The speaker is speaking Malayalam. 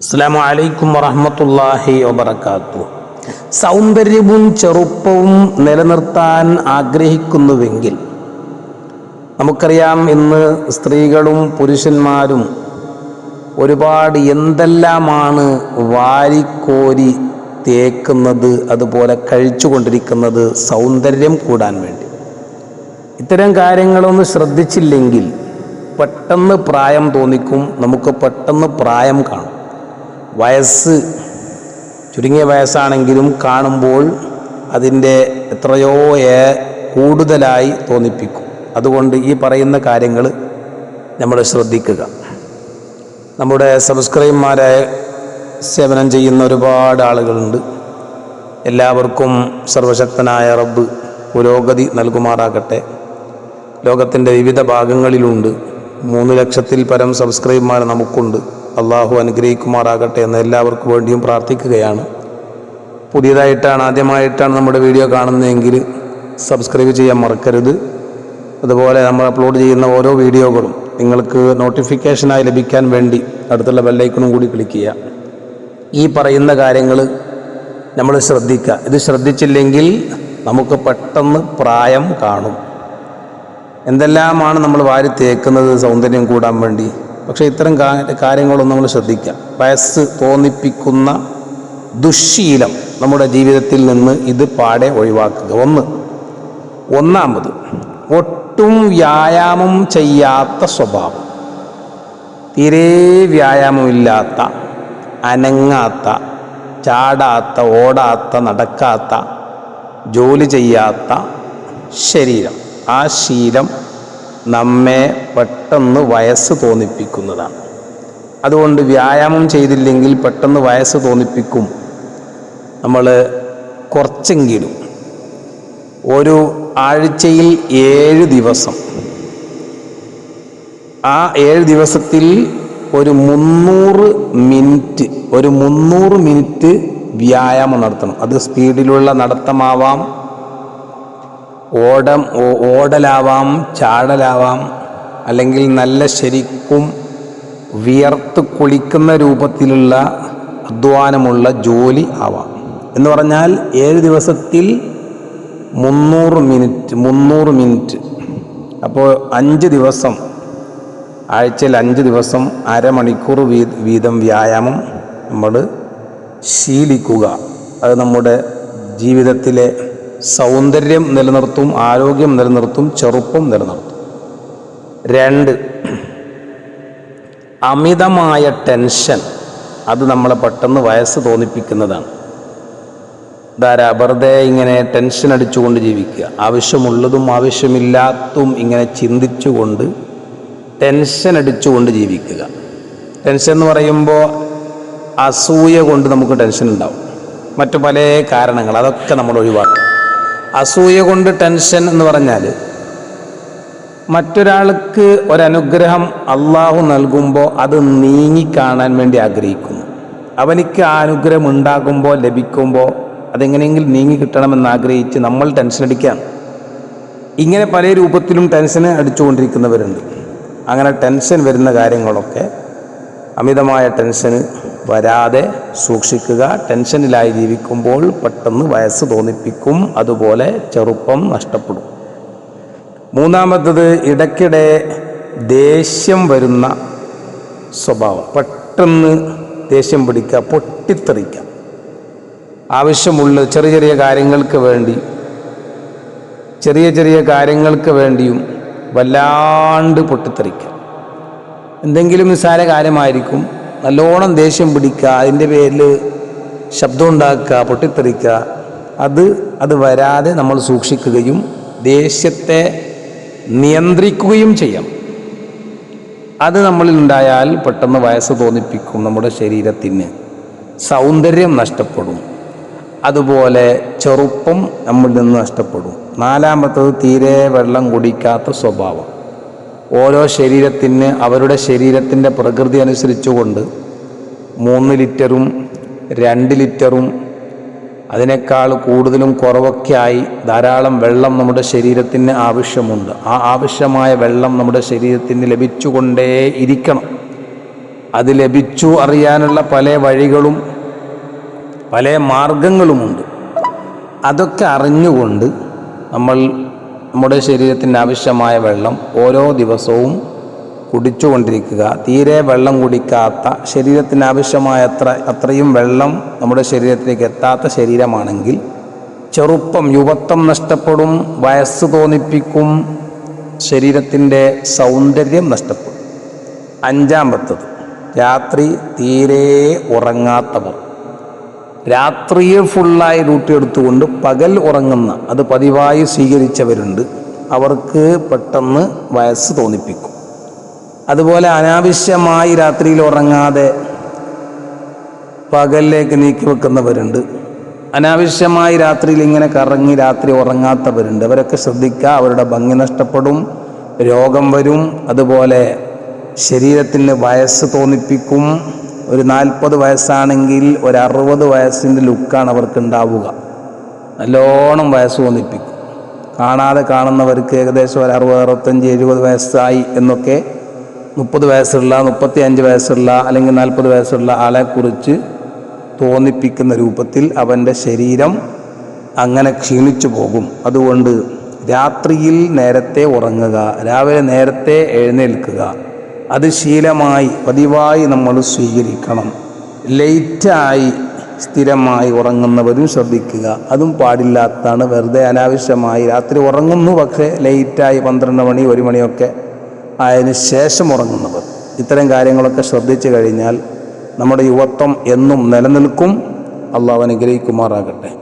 അസ്സാം വലൈക്കും വറഹമത്തല്ലാഹി വബർക്കാത്തു സൗന്ദര്യവും ചെറുപ്പവും നിലനിർത്താൻ ആഗ്രഹിക്കുന്നുവെങ്കിൽ നമുക്കറിയാം ഇന്ന് സ്ത്രീകളും പുരുഷന്മാരും ഒരുപാട് എന്തെല്ലാമാണ് വാരിക്കോരി തേക്കുന്നത് അതുപോലെ കഴിച്ചുകൊണ്ടിരിക്കുന്നത് സൗന്ദര്യം കൂടാൻ വേണ്ടി. ഇത്തരം കാര്യങ്ങളൊന്നും ശ്രദ്ധിച്ചില്ലെങ്കിൽ പെട്ടെന്ന് പ്രായം തോന്നിക്കും നമുക്ക് പെട്ടെന്ന് പ്രായം കാണും. വയസ്സ് ചുരുങ്ങിയ വയസ്സാണെങ്കിലും കാണുമ്പോൾ അതിന്റെ എത്രയോ കൂടുതലായി തോന്നിപ്പിക്കും. അതുകൊണ്ട് ഈ പറയുന്ന കാര്യങ്ങൾ നമ്മൾ ശ്രദ്ധിക്കുക. നമ്മുടെ സബ്സ്ക്രൈബർമാരെ സേവനം ചെയ്യുന്ന ഒരുപാട് ആളുകളുണ്ട്. എല്ലാവർക്കും സർവശക്തനായ റബ്ബ് പുരോഗതി നൽകുമാറാകട്ടെ. ലോകത്തിന്റെ വിവിധ ഭാഗങ്ങളിലുണ്ട്. മൂന്ന് ലക്ഷത്തിൽ പരം സബ്സ്ക്രൈബർമാർ നമുക്കുണ്ട്. അള്ളാഹു അനുഗ്രഹിക്കുമാറാകട്ടെ എന്ന് എല്ലാവർക്കും വേണ്ടിയും പ്രാർത്ഥിക്കുകയാണ്. പുതിയതായിട്ടാണ് ആദ്യമായിട്ടാണ് നമ്മുടെ വീഡിയോ കാണുന്നതെങ്കിൽ സബ്സ്ക്രൈബ് ചെയ്യാൻ മറക്കരുത്. അതുപോലെ നമ്മൾ അപ്ലോഡ് ചെയ്യുന്ന ഓരോ വീഡിയോകളും നിങ്ങൾക്ക് നോട്ടിഫിക്കേഷനായി ലഭിക്കാൻ വേണ്ടി അടുത്തുള്ള ബെല്ലൈക്കണും കൂടി ക്ലിക്ക് ചെയ്യുക. ഈ പറയുന്ന കാര്യങ്ങൾ നമ്മൾ ശ്രദ്ധിക്കുക. ഇത് ശ്രദ്ധിച്ചില്ലെങ്കിൽ നമുക്ക് പെട്ടെന്ന് പ്രായം കാണും. എന്തെല്ലാമാണ് നമ്മൾ വാരി തേക്കുന്നത് സൗന്ദര്യം കൂടാൻ വേണ്ടി? പക്ഷേ ഇത്തരം കാര്യങ്ങളൊന്നും നമ്മൾ ശ്രദ്ധിക്കുക. വയസ്സ് തോന്നിപ്പിക്കുന്ന ദുശ്ശീലം നമ്മുടെ ജീവിതത്തിൽ നിന്ന് ഇത് പാടെ ഒഴിവാക്കുക. ഒന്ന്. ഒന്നാമത് ഒട്ടും വ്യായാമം ചെയ്യാത്ത സ്വഭാവം. തീരെ വ്യായാമമില്ലാത്ത അനങ്ങാത്ത ചാടാത്ത ഓടാത്ത നടക്കാത്ത ജോലി ചെയ്യാത്ത ശരീരം. ആ ശീലം നമ്മെ പെട്ടെന്ന് വയസ്സ് തോന്നിപ്പിക്കുന്നതാണ്. അതുകൊണ്ട് വ്യായാമം ചെയ്തില്ലെങ്കിൽ പെട്ടെന്ന് വയസ്സ് തോന്നിപ്പിക്കും. നമ്മൾ കുറച്ചെങ്കിലും. ഒരു ആഴ്ചയിൽ ഏഴ് ദിവസം. ആ ഏഴ് ദിവസത്തിൽ ഒരു മുന്നൂറ് മിനിറ്റ് ഒരു മുന്നൂറ് മിനിറ്റ് വ്യായാമം നടത്തണം. അത് സ്പീഡിലുള്ള നടത്തമാവാം ഓടം ഓടലാവാം ചാടലാവാം അല്ലെങ്കിൽ നല്ല ശരിക്കും വിയർത്ത് കുളിക്കുന്ന രൂപത്തിലുള്ള അധ്വാനമുള്ള ജോലി ആവാം. എന്ന് പറഞ്ഞാൽ ഏഴ് ദിവസത്തിൽ മുന്നൂറ് മിനിറ്റ് മുന്നൂറ് മിനിറ്റ്. അപ്പോൾ അഞ്ച് ദിവസം ആഴ്ചയിൽ അഞ്ച് ദിവസം അരമണിക്കൂർ വീ വീതം വ്യായാമം നമ്മൾ ശീലിക്കുക. അത് നമ്മുടെ ജീവിതത്തിലെ സൗന്ദര്യം നിലനിർത്തും ആരോഗ്യം നിലനിർത്തും ചെറുപ്പം നിലനിർത്തും. രണ്ട് അമിതമായ ടെൻഷൻ. അത് നമ്മളെ പെട്ടെന്ന് വയസ്സ് തോന്നിപ്പിക്കുന്നതാണ്. ധാരാ വെറുതെ ഇങ്ങനെ ടെൻഷൻ അടിച്ചുകൊണ്ട് ജീവിക്കുക. ആവശ്യമുള്ളതും ആവശ്യമില്ലാത്തതും ഇങ്ങനെ ചിന്തിച്ചുകൊണ്ട് ടെൻഷൻ അടിച്ചുകൊണ്ട് ജീവിക്കുക. ടെൻഷൻ എന്ന് പറയുമ്പോൾ അസൂയ കൊണ്ട് നമുക്ക് ടെൻഷൻ ഉണ്ടാവും. മറ്റു പല കാരണങ്ങൾ അതൊക്കെ നമ്മൾ ഒഴിവാക്കും അസൂയ കൊണ്ട് ടെൻഷൻ എന്ന് പറഞ്ഞാൽ മറ്റൊരാൾക്ക് ഒരനുഗ്രഹം അള്ളാഹു നൽകുമ്പോൾ അത് നീങ്ങിക്കാണാൻ വേണ്ടി ആഗ്രഹിക്കുന്നു. അവനിക്ക് ആ അനുഗ്രഹം ഉണ്ടാകുമ്പോൾ ലഭിക്കുമ്പോൾ അതെങ്ങനെയെങ്കിലും നീങ്ങി കിട്ടണമെന്ന് ആഗ്രഹിച്ച് നമ്മൾ ടെൻഷൻ അടിക്കാം ഇങ്ങനെ പല രൂപത്തിലും ടെൻഷൻ അടിച്ചുകൊണ്ടിരിക്കുന്നവരുണ്ട്. അങ്ങനെ ടെൻഷൻ വരുന്ന കാര്യങ്ങളൊക്കെ അമിതമായ ടെൻഷന് വരാതെ സൂക്ഷിക്കുക. ടെൻഷനിലായി ജീവിക്കുമ്പോൾ പെട്ടെന്ന് വയസ്സ് തോന്നിപ്പിക്കും. അതുപോലെ ചെറുപ്പം നഷ്ടപ്പെടും. മൂന്നാമത്തത് ഇടയ്ക്കിടെ ദേഷ്യം വരുന്ന സ്വഭാവം. പെട്ടെന്ന് ദേഷ്യം പിടിക്കുക പൊട്ടിത്തെറിക്കുക. ആവശ്യമുള്ള ചെറിയ ചെറിയ കാര്യങ്ങൾക്ക് വേണ്ടി ചെറിയ ചെറിയ കാര്യങ്ങൾക്ക് വേണ്ടിയും വല്ലാണ്ട് പൊട്ടിത്തെറിക്കുക. എന്തെങ്കിലും നിസ്സാര കാര്യമായിരിക്കും. നല്ലോണം ദേഷ്യം പിടിക്കുക അതിന്റെ പേരിൽ ശബ്ദം ഉണ്ടാക്കുക പൊട്ടിത്തെറിക്കുക അത് അത് വരാതെ നമ്മൾ സൂക്ഷിക്കുകയും ദേഷ്യത്തെ നിയന്ത്രിക്കുകയും ചെയ്യാം അത് നമ്മളിൽ ഉണ്ടായാൽ പെട്ടെന്ന് വയസ്സ് തോന്നിപ്പിക്കും നമ്മുടെ ശരീരത്തിന്. സൗന്ദര്യം നഷ്ടപ്പെടും. അതുപോലെ ചെറുപ്പം നമ്മളിൽ നിന്ന് നഷ്ടപ്പെടും. നാലാമത്തത് തീരെ വെള്ളം കുടിക്കാത്ത സ്വഭാവം. ഓരോ ശരീരത്തിന് അവരുടെ ശരീരത്തിന്റെ പ്രകൃതി അനുസരിച്ചുകൊണ്ട് മൂന്ന് ലിറ്ററും രണ്ട് ലിറ്ററും അതിനേക്കാൾ കൂടുതലും കുറവൊക്കെയായി ധാരാളം വെള്ളം നമ്മുടെ ശരീരത്തിന് ആവശ്യമുണ്ട്. ആ ആവശ്യമായ വെള്ളം നമ്മുടെ ശരീരത്തിന് ലഭിച്ചുകൊണ്ടേ ഇരിക്കണം. അത് ലഭിച്ചു അറിയാനുള്ള പല വഴികളും പല മാർഗങ്ങളുമുണ്ട്. അതൊക്കെ അറിഞ്ഞുകൊണ്ട് നമ്മൾ നമ്മുടെ ശരീരത്തിന് ആവശ്യമായ വെള്ളം ഓരോ ദിവസവും കുടിച്ചുകൊണ്ടിരിക്കുക. തീരെ വെള്ളം കുടിക്കാത്ത ശരീരത്തിന് ആവശ്യമായ അത്ര അത്രയും വെള്ളം നമ്മുടെ ശരീരത്തിലേക്ക് എത്താത്ത ശരീരമാണെങ്കിൽ ചെറുപ്പം യുവത്വം നഷ്ടപ്പെടും വയസ്സ് തോന്നിപ്പിക്കും ശരീരത്തിന്റെ സൗന്ദര്യം നഷ്ടപ്പെടും. അഞ്ചാമത്തത് രാത്രി തീരെ ഉറങ്ങാത്തവർ. രാത്രിയിൽ ഫുള്ളായി ഡ്യൂട്ടി എടുത്തുകൊണ്ട് പകൽ ഉറങ്ങുന്ന അത് പതിവായി സ്വീകരിച്ചവരുണ്ട്. അവർക്ക് പെട്ടെന്ന് വയസ്സ് തോന്നിപ്പിക്കും. അതുപോലെ അനാവശ്യമായി രാത്രിയിൽ ഉറങ്ങാതെ പകലിലേക്ക് നീക്കി വെക്കുന്നവരുണ്ട്. അനാവശ്യമായി രാത്രിയിൽ ഇങ്ങനെ കറങ്ങി രാത്രി ഉറങ്ങാത്തവരുണ്ട്. അവരൊക്കെ ശ്രദ്ധിക്കുക അവരുടെ ഭംഗി നഷ്ടപ്പെടും രോഗം വരും. അതുപോലെ ശരീരത്തിന് വയസ്സ് തോന്നിപ്പിക്കും. ഒരു നാൽപ്പത് വയസ്സാണെങ്കിൽ ഒരു അറുപത് വയസ്സിന്റെ ലുക്കാണ് അവർക്ക് ഉണ്ടാവുക നല്ലോണം വയസ്സ് തോന്നിപ്പിക്കും. കാണാതെ കാണുന്നവർക്ക് ഏകദേശം ഒരു അറുപത് അറുപത്തഞ്ച് എഴുപത് വയസ്സായി എന്നൊക്കെ മുപ്പത് വയസ്സുള്ള മുപ്പത്തി അഞ്ച് വയസ്സുള്ള അല്ലെങ്കിൽ നാൽപ്പത് വയസ്സുള്ള ആളെക്കുറിച്ച് തോന്നിപ്പിക്കുന്ന രൂപത്തിൽ അവന്റെ ശരീരം അങ്ങനെ ക്ഷീണിച്ചു പോകും. അതുകൊണ്ട് രാത്രിയിൽ നേരത്തെ ഉറങ്ങുക രാവിലെ നേരത്തെ എഴുന്നേൽക്കുക അത് ശീലമായി പതിവായി നമ്മൾ സ്വീകരിക്കണം. ലേറ്റായി സ്ഥിരമായി ഉറങ്ങുന്നവരും ശ്രദ്ധിക്കുക. അതും പാടില്ലാത്തതാണ് വെറുതെ അനാവശ്യമായി രാത്രി ഉറങ്ങുന്നു പക്ഷേ ലേറ്റായി പന്ത്രണ്ട് മണി ഒരു മണിയൊക്കെ ആയതിന് ശേഷം ഉറങ്ങുന്നവർ. ഇത്തരം കാര്യങ്ങളൊക്കെ ശ്രദ്ധിച്ചു കഴിഞ്ഞാൽ നമ്മുടെ യുവത്വം എന്നും നിലനിൽക്കും. അള്ളാഹ് അനുഗ്രഹിക്കുമാറാകട്ടെ.